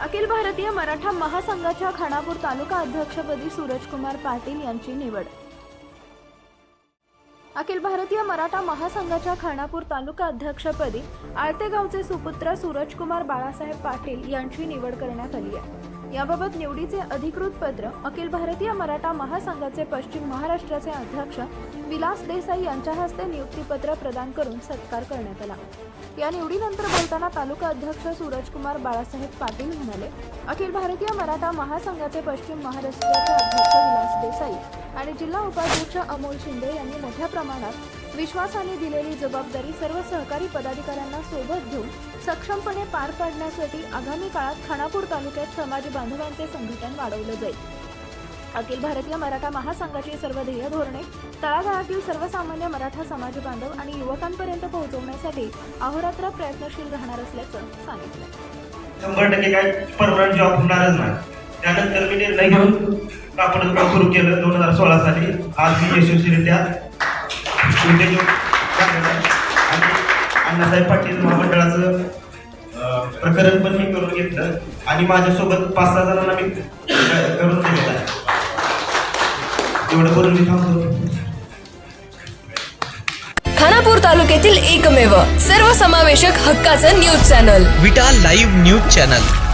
अखिल भारतीय मराठा महासंघाच्या खानापूर तालुका अध्यक्षपदी सूरजकुमार पाटील यांची निवड. अखिल भारतीय मराठा महासंघाच्या खानापूर तालुका अध्यक्षपदी आळते गावचे सुपुत्र सूरजकुमार बाळासाहेब पाटील यांची निवड करण्यात आली आहे. याबाबत निवडीचे अधिकृत पत्र अखिल भारतीय मराठा महासंघाचे पश्चिम महाराष्ट्राचे अध्यक्ष विलास देसाई यांच्या हस्ते नियुक्तीपत्र प्रदान करून सत्कार करण्यात आला. या निवडीनंतर बोलताना तालुका अध्यक्ष सूरजकुमार बाळासाहेब पाटील म्हणाले अखिल भारतीय मराठा महासंघाचे पश्चिम महाराष्ट्राचे अध्यक्ष विलास देसाई आणि जिल्हा उपाध्यक्ष अमोल शिंदे यांनी मोठ्या प्रमाणात विश्वासाने दिलेली जबाबदारी सर्व सहकारी पदाधिकाऱ्यांना सोबत घेऊन सक्षमपणे पार पाडण्यासाठी आगामी काळात खानापूर तालुक्यात समाज बांधवांचे संघटन वाढवलं जाईल. अखिल भारतीय मराठा महासंघाची सर्व ध्येय धोरणे तळागाळातील सर्वसामान्य मराठा समाज बांधव आणि युवकांपर्यंत पोहोचवण्यासाठी अहोरात्र प्रयत्नशील राहणार असल्याचं सांगितलं. शंभर टक्के काय परमनंट जॉब होणारच नाही. त्यानंतर मी निर्णय घेऊन आपण सुरू केलं दोन हजार सोळा साली आज मी यशस्वीरित्या आणि अण्णासाहेब पाटील महामंडळाचं प्रकरण पण मी करून घेतलं आणि माझ्यासोबत पाच सहा जणांना मी क- करून दिलेलं आहे एवढं करून मी थांबतो. खानापूर तालुक्यातील एकमेव सर्वसमावेशक हक्काचं news channel. Vita live news channel.